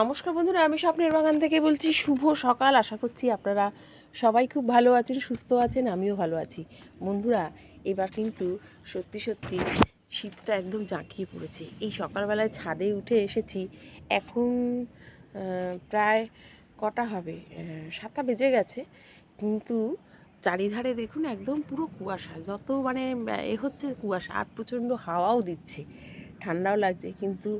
নমস্কার বন্ধুরা, আমি স্বপ্নের বাগান থেকে বলছি শুভ সকাল। আশা করছি আপনারা সবাই খুব ভালো আছেন, সুস্থ আছেন, আমিও ভালো আছি। বন্ধুরা, এবার কিন্তু সত্যি সত্যি শীতটা একদম জাঁকিয়ে পড়েছে। এই সকালবেলায় ছাদে উঠে এসেছি, এখন প্রায় কটা হবে? সাতটা বেজে গেছে। কিন্তু চারিধারে দেখুন একদম পুরো কুয়াশা, যত মানে এ হচ্ছে কুয়াশা, আর প্রচণ্ড হাওয়াও দিচ্ছে। ঠান্ডাও লাগছে, কিন্তু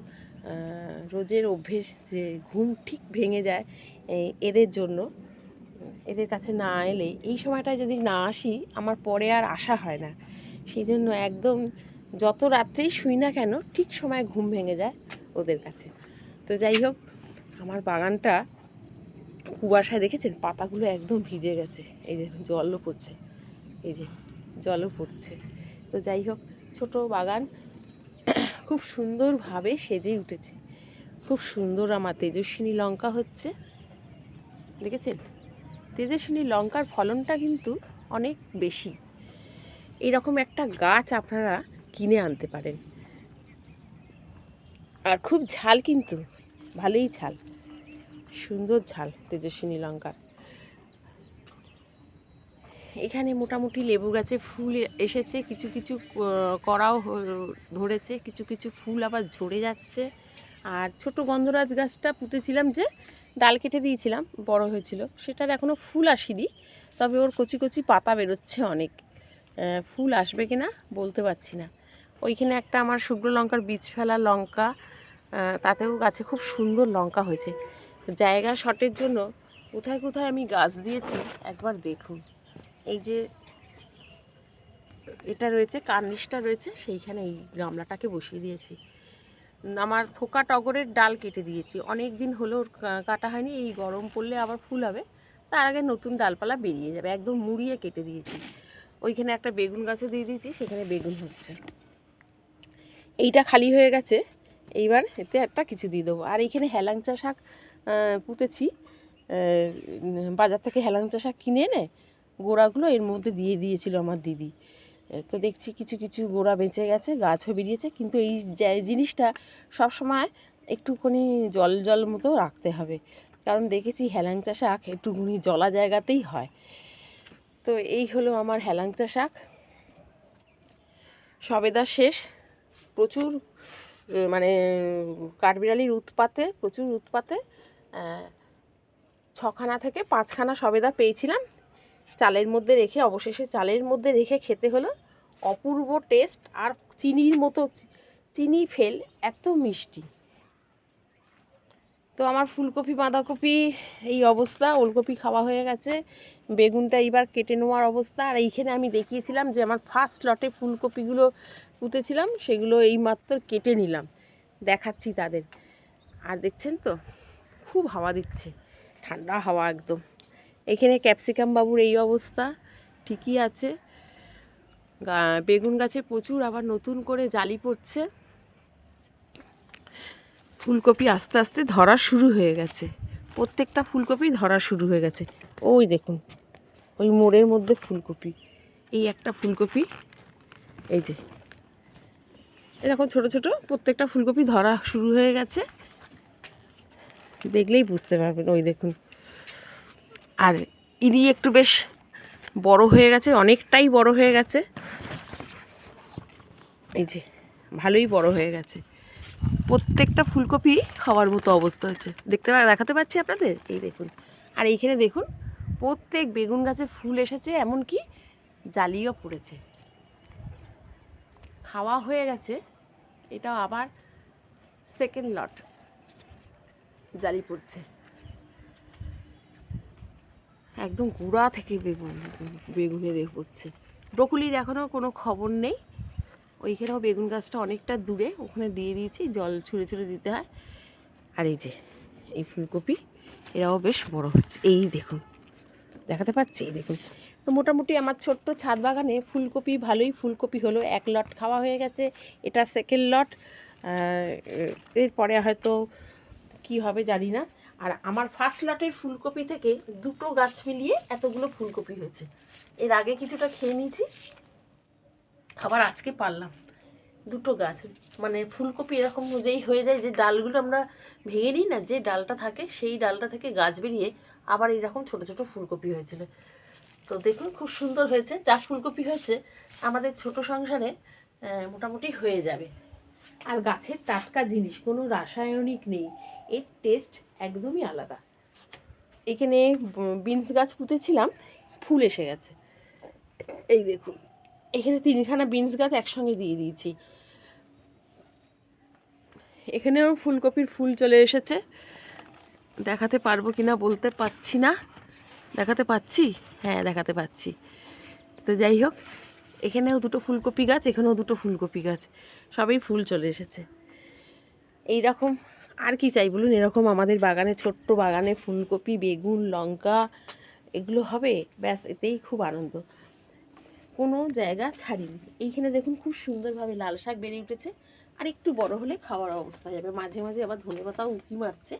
রোজের অভ্যেস যে ঘুম ঠিক ভেঙে যায় এদের জন্য, এদের কাছে না এলে এই সময়টায় যদি না আসি, আমার পরে আর আসা হয় না। সেই জন্য একদম যত রাত্রেই শুই না কেন, ঠিক সময় ঘুম ভেঙে যায় ওদের কাছে। তো যাই হোক, আমার বাগানটা কুয়াশায় দেখেছেন? পাতাগুলো একদম ভিজে গেছে। এই দেখুন জলও পড়ছে। এই যে জলও পড়ছে। তো যাই হোক, ছোট বাগান খুব সুন্দরভাবে সেজে উঠেছে। খুব সুন্দর আমার তেজস্বিনী লঙ্কা হচ্ছে। দেখেছেন? তেজস্বিনী লঙ্কার ফলনটা কিন্তু অনেক বেশি। এরকম একটা গাছ আপনারা কিনে আনতে পারেন। আর খুব ঝাল কিন্তু, ভালোই ঝাল। সুন্দর ঝাল তেজস্বিনী লঙ্কার। এখানে মোটামুটি লেবু গাছে ফুল এসেছে, কিছু কিছু কড়াও ধরেছে, কিছু কিছু ফুল আবার ঝরে যাচ্ছে। আর ছোট গন্ধরাজ গাছটা পুঁতেছিলাম যে ডাল কেটে দিয়েছিলাম, বড় হয়েছিল। সেটার এখনও ফুল আসেনি, তবে ওর কচি কচি পাতা বেরোচ্ছে অনেক। ফুল আসবে কি না বলতে পারছি না। ওইখানে একটা আমার শুকনো লঙ্কার বীজ ফেলা লঙ্কা তাতেও গাছে খুব সুন্দর লঙ্কা হয়েছে। জায়গা শর্টের জন্য কোথায় কোথায় আমি গাছ দিয়েছি একবার দেখুন। এই যে এটা রয়েছে, কার্নিশটা রয়েছে, সেইখানে এই গামলাটাকে বসিয়ে দিয়েছি। আমার থোকা টগরের ডাল কেটে দিয়েছি। অনেক দিন হলো কাটা হয়নি, এই গরম পড়লে আবার ফুল হবে। তার আগে নতুন ডালপালা বেরিয়ে যাবে, একদম মুড়িয়ে কেটে দিয়েছি। ওইখানে একটা বেগুন গাছও দিয়ে দিয়েছি, সেখানে বেগুন হচ্ছে। এইটা খালি হয়ে গেছে, এইবার এতে একটা কিছু দিয়ে দেবো। আর এইখানে হেলাংচা শাক পুঁতেছি। বাজার থেকে হেলাংচা শাক কিনে এনে গোড়াগুলো এর মধ্যে দিয়ে দিয়েছিল আমার দিদি। তো দেখছি কিছু কিছু গোড়া বেঁচে গেছে, গাছও বেরিয়েছে, কিন্তু এই জিনিসটা সবসময় একটুখানি জল জল মতো রাখতে হবে। কারণ দেখেছি হেলাংচা শাক একটুখানি জলা জায়গাতেই হয়। তো এই হলো আমার হেলাংচা শাক। সবেদা শেষ। প্রচুর মানে কাঠবিড়ালির উৎপাতে, প্রচুর উৎপাতে ছখানা থেকে পাঁচখানা সবেদা পেয়েছিলাম। চালের মধ্যে রেখে, অবশেষে চালের মধ্যে রেখে খেতে হলো অপূর্ব টেস্ট আর চিনির মতো চিনি ফেল এত মিষ্টি। তো আমার ফুলকপি, বাঁধাকপি এই অবস্থা, ওলকপি খাওয়া হয়ে গেছে। বেগুনটা এইবার কেটে নেওয়ার অবস্থা। আর এইখানে আমি দেখিয়েছিলাম যে আমার ফার্স্ট লটে ফুলকপিগুলো পুঁতেছিলাম, সেগুলো এইমাত্র কেটে নিলাম। দেখাচ্ছি তাদের। আর দেখছেন তো, খুব হাওয়া দিচ্ছে। ঠান্ডা হাওয়া একদম। এখানে ক্যাপসিকাম বাবুর এই অবস্থা, ঠিকই আছে। বেগুন গাছে প্রচুর, আবার নতুন করে জালি পড়ছে। ফুলকপি আস্তে আস্তে ধরা শুরু হয়ে গেছে। প্রত্যেকটা ফুলকপি ধরা শুরু হয়ে গেছে। ওই দেখুন, ওই মোড়ের মধ্যে ফুলকপি। এই একটা ফুলকপি, এই যে। এরকম ছোট ছোট প্রত্যেকটা ফুলকপি ধরা শুরু হয়ে গেছে। দেখলেই বুঝতে পারবেন, ওই দেখুন। আর ইনি একটু বেশ বড় হয়ে গেছে, অনেকটাই বড় হয়ে গেছে। এই যে, ভালোই বড় হয়ে গেছে। প্রত্যেকটা ফুলকপি খাওয়ার মতো অবস্থা হচ্ছে দেখতে দেখাতে পাচ্ছি আপনাদের? এই দেখুন। আর এইখানে দেখুন, প্রত্যেক বেগুন গাছে ফুল এসেছে, এমনকি জালিও পড়েছে। খাওয়া হয়ে গেছে এটা আবার সেকেন্ড লট জালি পড়ছে। একদম গুঁড়া থেকে বেগুন, বেগুনের এ হচ্ছে। ব্রকুলির এখনও কোনো খবর নেই। ওইখানেও বেগুন গাছটা অনেকটা দূরে, ওখানে দিয়ে দিয়েছি, জল ছুঁড়ে ছুঁড়ে দিতে হয়। আর এই যে, এই ফুলকপি, এরাও বেশ বড় হচ্ছে। এই দেখুন, দেখাতে পাচ্ছি? এই দেখুন। তো মোটামুটি আমার ছোট্ট ছাদ বাগানে ফুলকপি ভালোই ফুলকপি হলো। এক লট খাওয়া হয়ে গেছে, এটা সেকেন্ড লট এরপরে হয়তো কি হবে জানি না। আর আমার ফার্স্ট লটের ফুলকপি থেকে দুটো গাছ মিলিয়ে এতগুলো ফুলকপি হয়েছে। এর আগে কিছুটা খেয়ে নিয়েছি, আবার আজকে পারলাম। দুটো গাছ মানে ফুলকপি এরকম যেই হয়ে যায়, যে ডালগুলো আমরা ভেঙে নিই না, যে ডালটা থাকে, সেই ডালটা থেকে গাছ বেরিয়ে আবার এইরকম ছোট ছোট ফুলকপি হয়েছিল। তো দেখুন, খুব সুন্দর হয়েছে। যা ফুলকপি হয়েছে, আমাদের ছোট সংসারে মোটামুটি হয়ে যাবে। আর গাছের টাটকা জিনিস, কোনো রাসায়নিক নেই। এর টেস্ট একদমই আলাদা। এখানে বিনস গাছ পুঁতেছিলাম, ফুল এসে গেছে। এই দেখুন, এখানে তিনখানা বিনস গাছ একসঙ্গে দিয়ে দিয়েছি। এখানেও ফুলকপির ফুল চলে এসেছে। দেখাতে পারব কি না বলতে পারছি না। দেখাতে পাচ্ছি? হ্যাঁ দেখাতে পাচ্ছি। তো যাই হোক, এখানেও দুটো ফুলকপি গাছ, এখানেও দুটো ফুলকপি গাছ। সবই ফুল চলে এসেছে। এই রকম আর কি চাই বলুন? এরকম আমাদের বাগানে ছোট্ট বাগানে ফুলকপি, বেগুন, লঙ্কা, এগুলো হবে? ব্যাস, এতেই খুব আনন্দ। কোনো জায়গা ছাড়িনি। এইখানে দেখুন খুব সুন্দরভাবে লাল শাক বেড়ে উঠেছে। আর একটু বড় হলে খাওয়ার অবস্থা যাবে। মাঝে মাঝে আবার ধনে পাতাও উঁকি মারছে।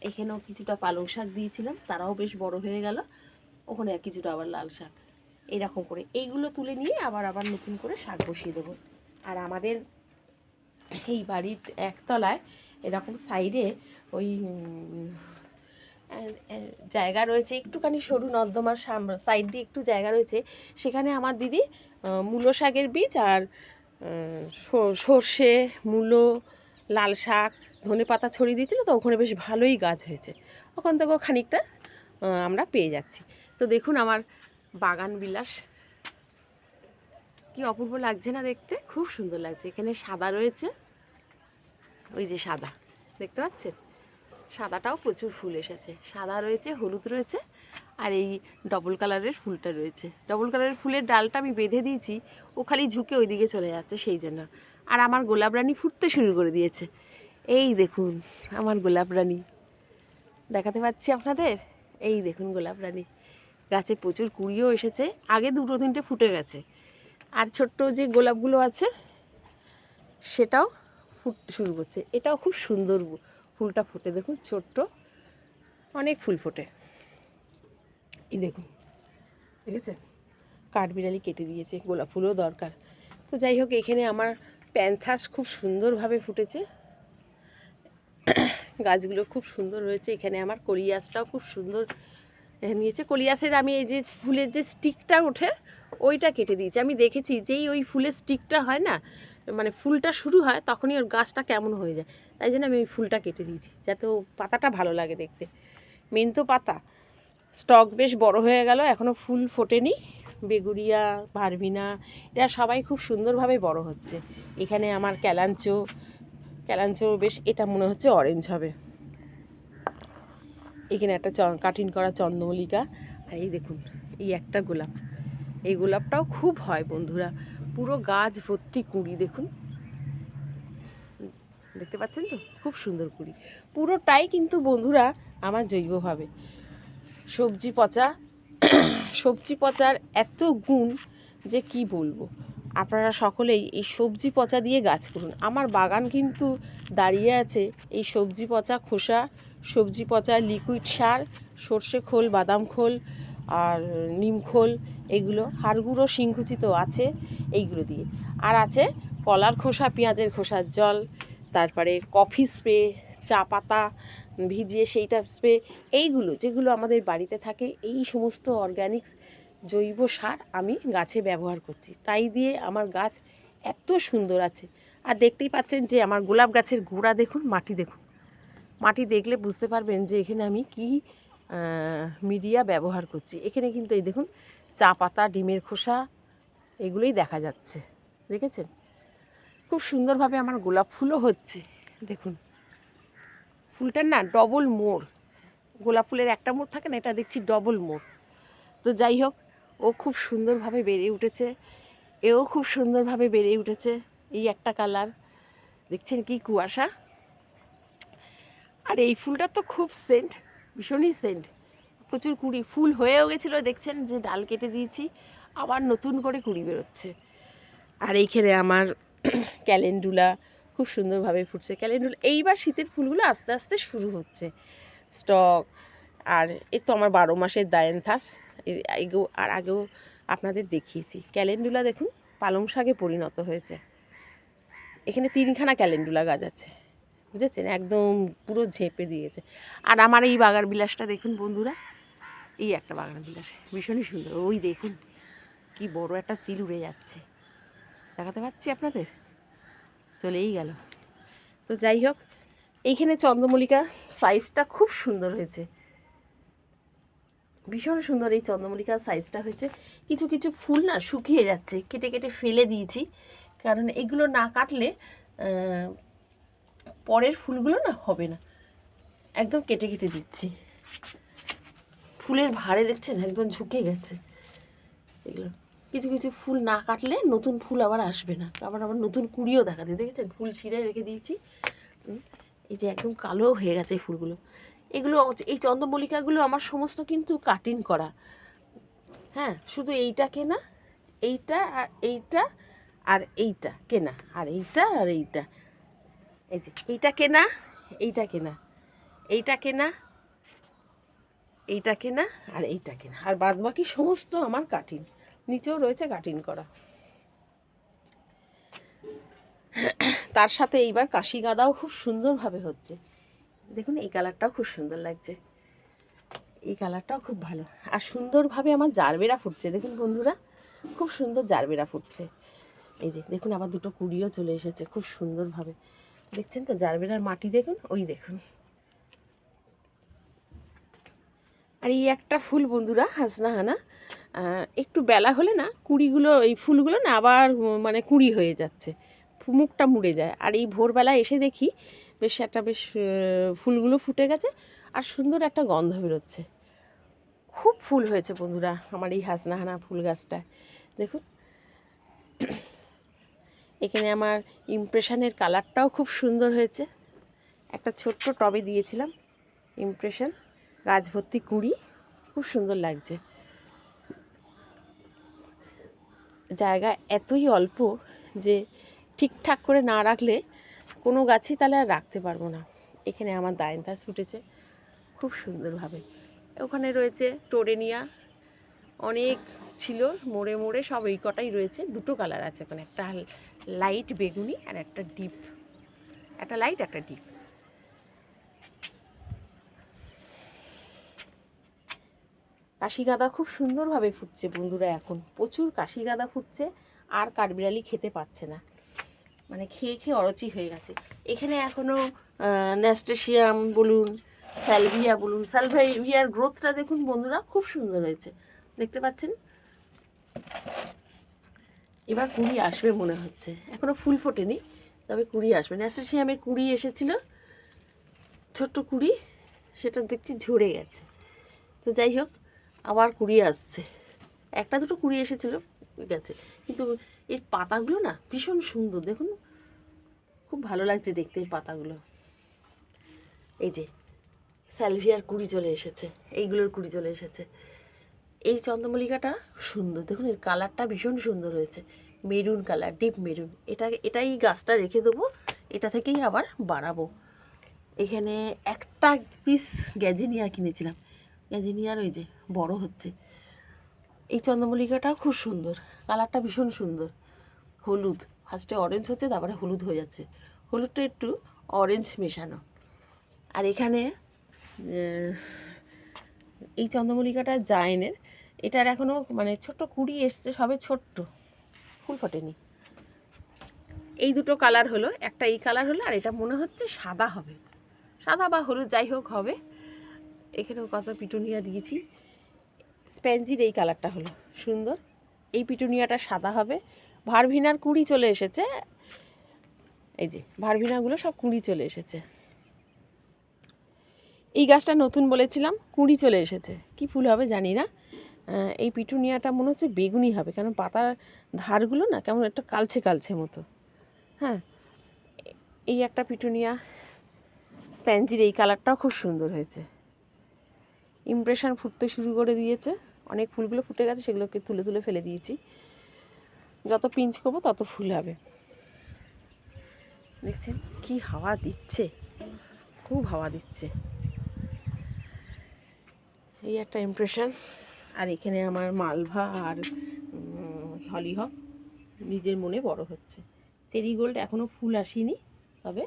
এখানেও কিছুটা পালং শাক দিয়েছিলাম। তারাও বেশ বড় হয়ে গেল। ওখানে আর কিছুটা আবার লাল শাক। এইরকম করে। এইগুলো তুলে নিয়ে আবার আবার নতুন করে শাক বসিয়ে দেবো। আর আমাদের এই বাড়ির একতলায় এরকম সাইডে ওই জায়গা রয়েছে, একটুখানি সরু নর্দমার সাইড দিয়ে একটু জায়গা রয়েছে। সেখানে আমার দিদি মূলো শাকের বীজ আর সর্ষে, মূলো, লাল শাক, ধনে পাতা ছড়িয়ে দিয়েছিল তো ওখানে বেশ ভালোই গাছ হয়েছে। ওখান থেকেও খানিকটা আমরা পেয়ে যাচ্ছি। তো দেখুন আমার বাগান বিলাস। কি অপূর্ব লাগছে না দেখতে? খুব সুন্দর লাগছে। এখানে সাদা রয়েছে। ওই যে সাদা, দেখতে পাচ্ছেন? সাদাটাও প্রচুর ফুল এসেছে। সাদা রয়েছে, হলুদ রয়েছে, আর এই ডবল কালারের ফুলটা রয়েছে। ডবল কালারের ফুলের ডালটা আমি বেঁধে দিয়েছি, ও খালি ঝুঁকে ওইদিকে চলে যাচ্ছে সেই জন্য। আর আমার গোলাপ রানী ফুটতে শুরু করে দিয়েছে। এই দেখুন, আমার গোলাপ রানী। দেখাতে পাচ্ছি আপনাদের? এই দেখুন গোলাপ রানী। গাছে প্রচুর কুড়িও এসেছে। আগে দুটো তিনটে ফুটে গেছে। আর ছোট্ট যে গোলাপগুলো আছে, সেটাও ফুটতে শুরু করছে। এটাও খুব সুন্দর ফুলটা ফোটে। দেখুন, ছোট্ট। অনেক ফুল ফোটে। এই দেখুন, দেখেছেন? কাঠবিড়ালি কেটে দিয়েছে, গোলাপ ফুলও দরকার। তো যাই হোক, এখানে আমার প্যান্থাস খুব সুন্দরভাবে ফুটেছে। গাছগুলো খুব সুন্দর হয়েছে। এখানে আমার কলিয়াসটাও খুব সুন্দর নিয়েছে। কলিয়াসের আমি এই যে ফুলের যে স্টিকটা ওঠে, ওইটা কেটে দিয়েছি। আমি দেখেছি, যেই ওই ফুলের স্টিকটা হয় না মানে ফুলটা শুরু হয় তখনই ওর গাছটা কেমন হয়ে যায়। তাই জন্য আমি ওই ফুলটা কেটে দিয়েছি, যাতে ও পাতাটা ভালো লাগে দেখতে। মেন তো পাতা। স্টক বেশ বড় হয়ে গেল এখনও ফুল ফোটেনি। বেগুড়িয়া ভারবিনা, এরা সবাই খুব সুন্দরভাবে বড় হচ্ছে। এখানে আমার ক্যালাঞ্চো ক্যালাঞ্চো বেশ, এটা মনে হচ্ছে অরেঞ্জ হবে। এখানে একটা চ কাটিং করা চন্দ্রমল্লিকা। আর এই দেখুন, এই একটা গোলাপ। এই গোলাপটাও খুব হয় বন্ধুরা। পুরো গাছ ভর্তি কুঁড়ি, দেখুন। দেখতে পাচ্ছেন তো? খুব সুন্দর কুঁড়ি। পুরোটাই কিন্তু বন্ধুরা আমার জৈবভাবে। সবজি পচা, সবজি পচার এত গুণ যে কি বলব? আপনারা সকলেই এই সবজি পচা দিয়ে গাছ করুন। আমার বাগান কিন্তু দাঁড়িয়ে আছে এই সবজি পচা খোসা, সবজি পচা লিকুইড সার, সর্ষে খোল, বাদাম খোল, আর নিম খোল এগুলো হাড়গুঁড়ো, শিংকুচি তো আছে এইগুলো দিয়ে। আর আছে কলার খোসা, পেঁয়াজের খোসার জল, তারপরে কফি স্প্রে, চা পাতা ভিজিয়ে সেইটা স্প্রে, এইগুলো যেগুলো আমাদের বাড়িতে থাকে, এই সমস্ত অর্গ্যানিক্স জৈব সার আমি গাছে ব্যবহার করছি। তাই দিয়ে আমার গাছ এত সুন্দর আছে। আর দেখতেই পাচ্ছেন যে আমার গোলাপ গাছের গোড়া দেখুন, মাটি দেখুন। মাটি দেখলে বুঝতে পারবেন যে এখানে আমি কি মিডিয়া ব্যবহার করছি। এখানে কিন্তু এই দেখুন চা পাতা ডিমের খোসা, এগুলোই দেখা যাচ্ছে। দেখেছেন? খুব সুন্দরভাবে আমার গোলাপ ফুলও হচ্ছে। দেখুন। ফুলটার না ডবল মোড়। গোলাপ ফুলের একটা মোড় থাকে না, এটা দেখছি ডবল মোড়। তো যাই হোক, ও খুব সুন্দরভাবে বেড়ে উঠেছে। এও খুব সুন্দরভাবে বেড়ে উঠেছে এই একটা কালার। দেখছেন কি কুয়াশা? আর এই ফুলটা তো খুব সেন্ট, ভীষণই সেন্ট। প্রচুর কুড়ি, ফুল হয়েও গেছিল, দেখছেন যে ডাল কেটে দিয়েছি, আবার নতুন করে কুড়ি বেরোচ্ছে। আর এইখানে আমার ক্যালেন্ডুলা খুব সুন্দরভাবে ফুটছে। ক্যালেন্ডুলা, এইবার শীতের ফুলগুলো আস্তে আস্তে শুরু হচ্ছে। স্টক, আর এই তো আমার বারো মাসের দায়েন্থাস। এগো আর আগেও আপনাদের দেখিয়েছি। ক্যালেন্ডুলা দেখুন, পালং শাকে পরিণত হয়েছে। এখানে তিনখানা ক্যালেন্ডুলা গাছ আছে, বুঝেছেন? একদম পুরো ঝেঁপে দিয়েছে। আর আমার এই বাগান বিলাসটা দেখুন, বন্ধুরা। এই একটা বাগান বিলাস ভীষণই সুন্দর। ওই দেখুন, কি বড় একটা চিল উড়ে যাচ্ছে। দেখাতে পাচ্ছি আপনাদের? চলেই গেল। তো যাই হোক, এইখানে চন্দ্রমল্লিকা সাইজটা খুব সুন্দর হয়েছে। ভীষণ সুন্দর এই চন্দ্রমল্লিকার সাইজটা হয়েছে। কিছু কিছু ফুল না শুকিয়ে যাচ্ছে। কেটে কেটে ফেলে দিয়েছি। কারণ এগুলো না কাটলে পরের ফুলগুলো না হবে না। একদম কেটে কেটে দিচ্ছি। ফুলের ভারে দেখছেন? একদম ঝুঁকে গেছে। এগুলো কিছু কিছু ফুল না কাটলে নতুন ফুল আবার আসবে না। আবার আবার নতুন কুড়িও দেখা দিয়ে। দেখেছেন? ফুল ছিঁড়ে রেখে দিয়েছি। এই যে একদম কালো হয়ে গেছে এই ফুলগুলো। এগুলো এই চন্দ্রমল্লিকাগুলো আমার সমস্ত কিন্তু কাটিং করা। হ্যাঁ শুধু এইটা কেনা, এইটা আর এইটা আর এইটা কেনা, আর এইটা আর এইটা। এই যে এইটা কেনা এইটা কেনা এইটা কেনা এইটা কেনা আর এইটা কেনা। আর বাদ বাকি সমস্ত আমার কাটিং নিচেও রয়েছে কাটিং করা। তার সাথে এইবার কাশি গাঁদাও খুব সুন্দরভাবে হচ্ছে। দেখুন, এই কালারটাও খুব সুন্দর লাগছে। এই কালারটাও খুব ভালো। আর সুন্দরভাবে আমার জারবেরা ফুটছে। দেখুন বন্ধুরা, খুব সুন্দর জারবেরা ফুটছে। এই যে, দেখুন, আবার দুটো কুড়িও চলে এসেছে খুব সুন্দরভাবে। দেখছেন তো, জারবেরার মাটি দেখুন, ওই দেখুন। আর এই একটা ফুল বন্ধুরা, হাসনা হানা একটু বেলা হলে না কুড়িগুলো, এই ফুলগুলো না আবার মানে কুড়ি হয়ে যাচ্ছে। মুখটা মুড়ে যায়। আর এই ভোরবেলা এসে দেখি বেশ একটা বেশ ফুলগুলো ফুটে গেছে আর সুন্দর একটা গন্ধ বেরোচ্ছে। খুব ফুল হয়েছে বন্ধুরা আমার এই হাসনাহানা ফুল গাছটায়। দেখুন। এখানে আমার ইমপ্রেশনের কালারটাও খুব সুন্দর হয়েছে। একটা ছোট্ট টবে দিয়েছিলাম ইমপ্রেশন। গাছ ভর্তি কুড়ি, খুব সুন্দর লাগছে। জায়গা এতই অল্প যে ঠিকঠাক করে না রাখলে কোনো গাছই তাহলে আর রাখতে পারব না। এখানে আমার দায়নতাস ফুটেছে, খুব সুন্দরভাবে। ওখানে রয়েছে টোরেনিয়া, অনেক ছিল, মোড়ে মোড়ে সব এই কটাই রয়েছে। দুটো কালার আছে ওখানে একটা লাইট বেগুনি আর একটা ডিপ। একটা লাইট, একটা ডিপ। কাশি গাঁদা খুব সুন্দরভাবে ফুটছে বন্ধুরা এখন। প্রচুর কাশি গাঁদা ফুটছে, আর কাঠবিড়ালি খেতে পাচ্ছে না। মানে খেয়ে খেয়ে অরচি হয়ে গেছে। এখানে এখনও ন্যাস্টেশিয়াম বলুন স্যালভিয়া বলুন স্যালভিয়ার গ্রোথটা দেখুন বন্ধুরা, খুব সুন্দর হয়েছে। দেখতে পাচ্ছেন? এবার কুড়ি আসবে মনে হচ্ছে। এখনও ফুল ফোটেনি, তবে কুড়ি আসবে। ন্যাস্টেশিয়ামের কুড়ি এসেছিল, ছোট্ট কুড়ি, সেটা দেখছি ঝরে গেছে। তো যাই হোক আবার কুড়ি আসছে। একটা দুটো কুড়ি এসেছিল, গেছে। কিন্তু এর পাতাগুলো না ভীষণ সুন্দর, দেখুন। খুব ভালো লাগছে দেখতে এই পাতাগুলো। এই যে স্যালভিয়ার কুড়ি চলে এসেছে, এইগুলোর কুড়ি চলে এসেছে। এই চন্দ্রমল্লিকাটা সুন্দর, দেখুন এর কালারটা ভীষণ সুন্দর হয়েছে। মেরুন কালার, ডিপ মেরুন, এটা, এটাই গাছটা রেখে দেবো, এটা থেকেই আবার বাড়াবো। এখানে একটা পিস গ্যাজিনিয়া কিনেছিলাম। গ্যাজিনিয়ার ওই যে, বড় হচ্ছে। এই চন্দ্রমল্লিকাটাও খুব সুন্দর, কালারটা ভীষণ সুন্দর। হলুদ ফার্স্টে অরেঞ্জ হচ্ছে, তারপরে হলুদ হয়ে যাচ্ছে। হলুদটা একটু অরেঞ্জ মেশানো। আর এখানে এই চন্দ্রমল্লিকাটা জায়নের, এটার এখনও মানে ছোট্ট কুড়ি এসছে, সবে ছোট্ট। ফুল ফোটেনি। এই দুটো কালার হলো, একটা এই কালার হলো, আর এটা মনে হচ্ছে সাদা হবে। সাদা বা হলুদ যাই হোক হবে। এখানেও কত পিটুনিয়া দিয়েছি। স্প্যাঞ্জির এই কালারটা হলো, সুন্দর। এই পিটুনিয়াটা সাদা হবে। ভারভিনার কুড়ি চলে এসেছে। এই যে, ভারভিনাগুলো সব কুড়ি চলে এসেছে। এই গাছটা নতুন বলেছিলাম, কুড়ি চলে এসেছে। কি ফুল হবে জানি না। এই পিটুনিয়াটা মনে হচ্ছে বেগুনি হবে, কারণ পাতার ধারগুলো না কেমন একটা কালছে কালছে মতো। হ্যাঁ এই একটা পিটুনিয়া। স্প্যাঞ্জির এই কালারটাও খুব সুন্দর হয়েছে। ইমপ্রেশন ফুটতে শুরু করে দিয়েছে। অনেক ফুলগুলো ফুটে গেছে, সেগুলোকে তুলে তুলে ফেলে দিয়েছি। যত পিঞ্চ করব, তত ফুল হবে। দেখছেন, কি হাওয়া দিচ্ছে। খুব হাওয়া দিচ্ছে। এই একটা ইমপ্রেশন আর এখানে আমার মালভা আর হলিহক নিজের মনে বড় হচ্ছে। চেরি গোল্ড এখনও ফুল আসেনি, তবে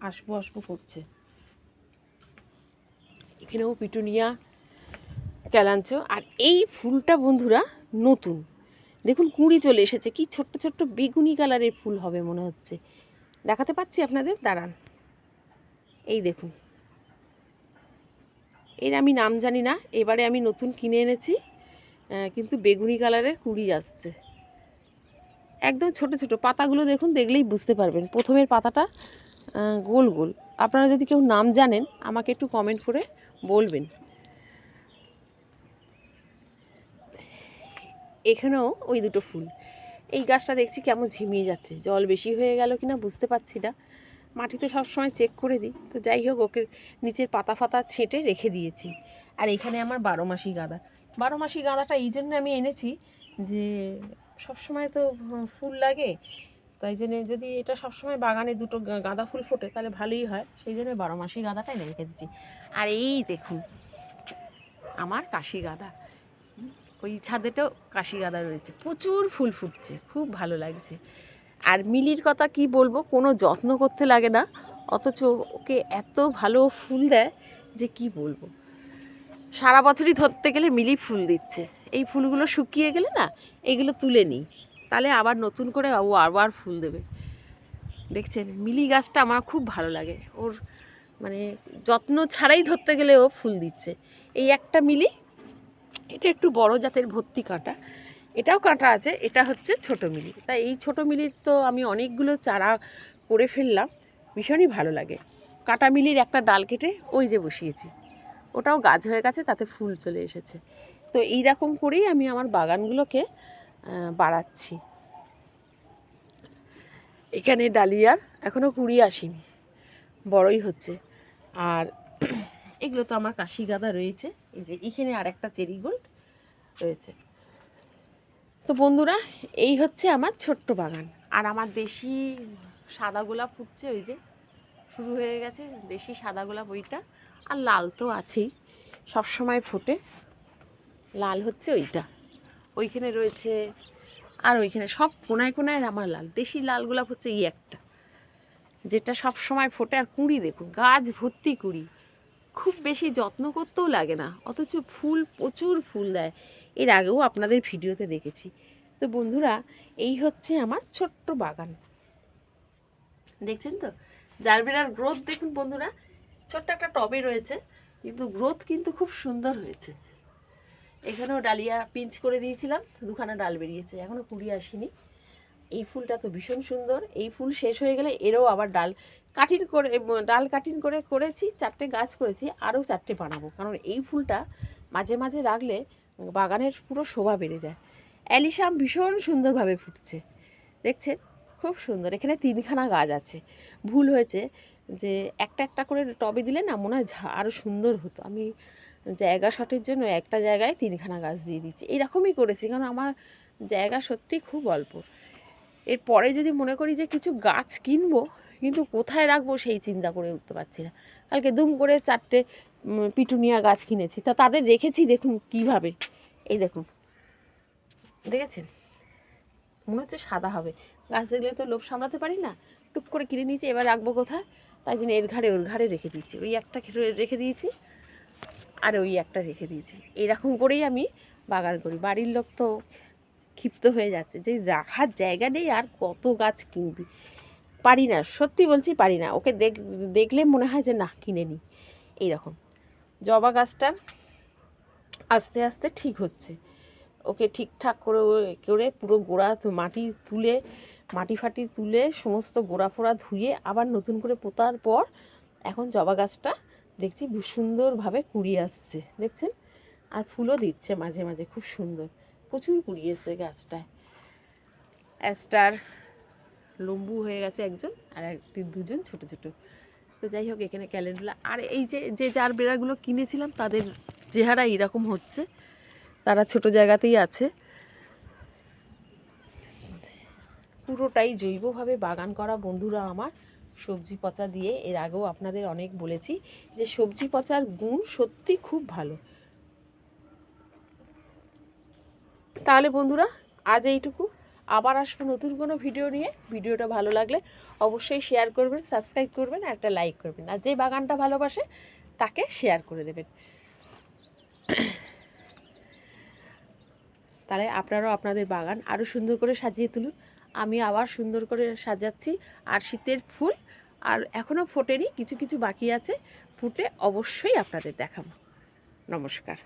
আসব আসব করছে। এখানেও পিটুনিয়া, ক্যালাঞ্চো। আর এই ফুলটা বন্ধুরা নতুন। দেখুন, কুঁড়ি চলে এসেছে। কি ছোট্ট ছোট্ট বেগুনি কালারের ফুল হবে মনে হচ্ছে। দেখাতে পাচ্ছি আপনাদের? দাঁড়ান। এই দেখুন। এর আমি নাম জানি না। এবারে আমি নতুন কিনে এনেছি। কিন্তু বেগুনি কালারের কুড়ি আসছে। একদম ছোট ছোট। পাতাগুলো দেখুন, দেখলেই বুঝতে পারবেন। প্রথমের পাতাটা গোল গোল। আপনারা যদি কেউ নাম জানেন, আমাকে একটু কমেন্ট করে বলবেন। এখানেও ওই দুটো ফুল। এই গাছটা দেখছি কেমন ঝিমিয়ে যাচ্ছে। জল বেশি হয়ে গেল কিনা বুঝতে পারছি না। মাটিতে সবসময় চেক করে দিই। তো যাই হোক, ওকে নিচের পাতা ফাতা ছেঁটে রেখে দিয়েছি। আর এখানে আমার বারো মাসি গাঁদা। বারো মাসি গাঁদাটা এই জন্য আমি এনেছি যে সবসময় তো ফুল লাগে। তাই জন্য যদি এটা সবসময় বাগানে দুটো গাঁদা ফুল ফোটে, তাহলে ভালোই হয়। সেই জন্য বারো মাসি গাঁদাটাই রেখে দিচ্ছি। আর এই দেখুন, আমার কাশি গাঁদা। ওই ছাদেতেও কাশি গাঁদা রয়েছে। প্রচুর ফুল ফুটছে, খুব ভালো লাগছে। আর মিলির কথা কি বলব, কোনো যত্ন করতে লাগে না। অথচ ওকে এত ভালো ফুল দেয় যে কি বলব। সারা বছরই ধরতে গেলে মিলি ফুল দিচ্ছে। এই ফুলগুলো শুকিয়ে গেলে না, এগুলো তুলে নিই। তাহলে আবার নতুন করে ও আবার ফুল দেবে। দেখছেন, মিলি গাছটা আমার খুব ভালো লাগে। ওর মানে যত্ন ছাড়াই ধরতে গেলে ও ফুল দিচ্ছে। এই একটা মিলি, এটা একটু বড় জাতের ভর্তি কাঁটা, এটাও কাঁটা আছে, এটা হচ্ছে ছোট মিলি। তাই এই ছোট মিলির তো আমি অনেকগুলো চারা করে ফেললাম, ভীষণই ভালো লাগে। কাঁটা মিলির একটা ডাল কেটে ওই যে বসিয়েছি, ওটাও গাছ হয়ে গেছে, তাতে ফুল চলে এসেছে। তো এই রকম করেই আমি আমার বাগানগুলোকে বাড়াচ্ছি। এখানে ডালিয়ার এখনও কুড়ি আসেনি, বড়ই হচ্ছে। আর এগুলো তো আমার কাশি গাদা রয়েছে। এই যে এখানে আর একটা চেরি গোল্ড রয়েছে। তো বন্ধুরা, এই হচ্ছে আমার ছোট্ট বাগান। আর আমার দেশি সাদা গোলাপ ফুটছে, ওই যে শুরু হয়ে গেছে দেশি সাদা গোলাপ ওইটা। আর লাল তো আছেই সব সময় ফোটে। লাল হচ্ছে ওইটা। ওইখানে রয়েছে, আর ওইখানে সব কোনায় কোনায় আমার লাল। দেশি লাল গোলাপ হচ্ছে এই একটা, যেটা সব সময় ফোটে। আর কুঁড়ি দেখুন, গাছ ভর্তি কুঁড়ি। খুব বেশি যত্ন করতেও লাগে না, অথচ ফুল, প্রচুর ফুল দেয়। এর আগেও আপনাদের ভিডিওতে দেখেছি। তো বন্ধুরা, এই হচ্ছে আমার ছোট্ট বাগান। দেখছেন তো? জারবেরার গ্রোথ দেখুন বন্ধুরা, ছোট্ট একটা টবে রয়েছে, কিন্তু গ্রোথ কিন্তু খুব সুন্দর হয়েছে। এখানেও ডালিয়া পিঞ্চ করে দিয়েছিলাম, দুখানা ডাল বেরিয়েছে এখনও কুড়ি আসেনি। এই ফুলটা তো ভীষণ সুন্দর, এই ফুল শেষ হয়ে গেলে এরও আবার ডাল কাটিং করে ডাল কাটিং করে করেছি, চারটে গাছ করেছি, আরও চারটে বানাবো, কারণ এই ফুলটা মাঝে মাঝে রাখলে বাগানের পুরো শোভা বেড়ে যায়। অ্যালিসাম ভীষণ সুন্দরভাবে ফুটছে, দেখছেন? খুব সুন্দর, এখানে তিনখানা গাছ আছে। ভুল হয়েছে যে একটা একটা করে টবে দিলে না মনে হয় আরও সুন্দর হতো। আমি জায়গা শটের জন্য একটা জায়গায় তিনখানা গাছ দিয়ে দিচ্ছি। এরকমই করেছি কারণ আমার জায়গা সত্যি খুব অল্প। এরপরে যদি মনে করি যে কিছু গাছ কিনবো, কিন্তু কোথায় রাখব সেই চিন্তা করে উঠতে পারছি না। কালকে দুম করে চারটে পিটুনিয়া গাছ কিনেছি। তা তাদের রেখেছি, দেখুন কীভাবে। এই দেখুন। দেখেছেন? মনে হচ্ছে সাদা হবে। গাছ দেখলে তো লোভ সামলাতে পারি না। টুক করে কিনে নিয়েছি, এবার রাখব কোথায়? তাই জন্য এর ঘাড়ে ওর ঘাড়ে রেখে দিয়েছি। ওই একটা রেখে দিয়েছি। আর ওই একটা রেখে দিয়েছি। এরকম করেই আমি বাগান করি। বাড়ির লোক তো ক্ষিপ্ত হয়ে যাচ্ছে যে রাখার জায়গা নেই, আর কত গাছ কিনবি? পারি না, সত্যি বলছি পারি না। ওকে দেখ, দেখলে মনে হয় যে না, কিনে নিই এইরকম। জবা গাছটার আস্তে আস্তে ঠিক হচ্ছে। ওকে ঠিকঠাক করে করে পুরো গোড়া মাটি তুলে, মাটি ফাটি তুলে সমস্ত গোড়া ফোড়া ধুয়ে আবার নতুন করে পোতার পর এখন জবা গাছটা দেখছি সুন্দরভাবে কুড়িয়ে আসছে, দেখছেন? আর ফুলও দিচ্ছে মাঝে মাঝে, খুব সুন্দর। প্রচুর কুড়িয়ে এসছে গাছটায়। অ্যাস্টার লম্বু হয়ে গেছে একজন আর এক দুজন ছোট ছোট। তো যাই হোক, এখানে ক্যালেন্ডুলা আর এই যে যে যার বেড়াগুলো কিনেছিলাম, তাদের চেহারা এরকম হচ্ছে। তারা ছোট জায়গাতেই আছে। পুরোটাই জৈবভাবে বাগান করা বন্ধুরা আমার। সবজি পচা দিয়ে এর আগেও আপনাদের অনেক বলেছি যে সবজি পচার গুণ সত্যি খুব ভালো। তাহলে বন্ধুরা, আজ এইটুকু। আবার আসব নতুন কোনো ভিডিও নিয়ে। ভিডিওটা ভালো লাগলে অবশ্যই শেয়ার করবেন সাবস্ক্রাইব করবেন আর একটা লাইক করবেন। আর যে বাগানটা ভালোবাসে, তাকে শেয়ার করে দেবেন। তাহলে আপনারাও আপনাদের বাগান আরও সুন্দর করে সাজিয়ে তুলুন। আমি আবার সুন্দর করে সাজাচ্ছি। আর শীতের ফুল, আর এখনও ফোটেনি, কিছু কিছু বাকি আছে। ফুটে অবশ্যই আপনাদের দেখাবো। নমস্কার।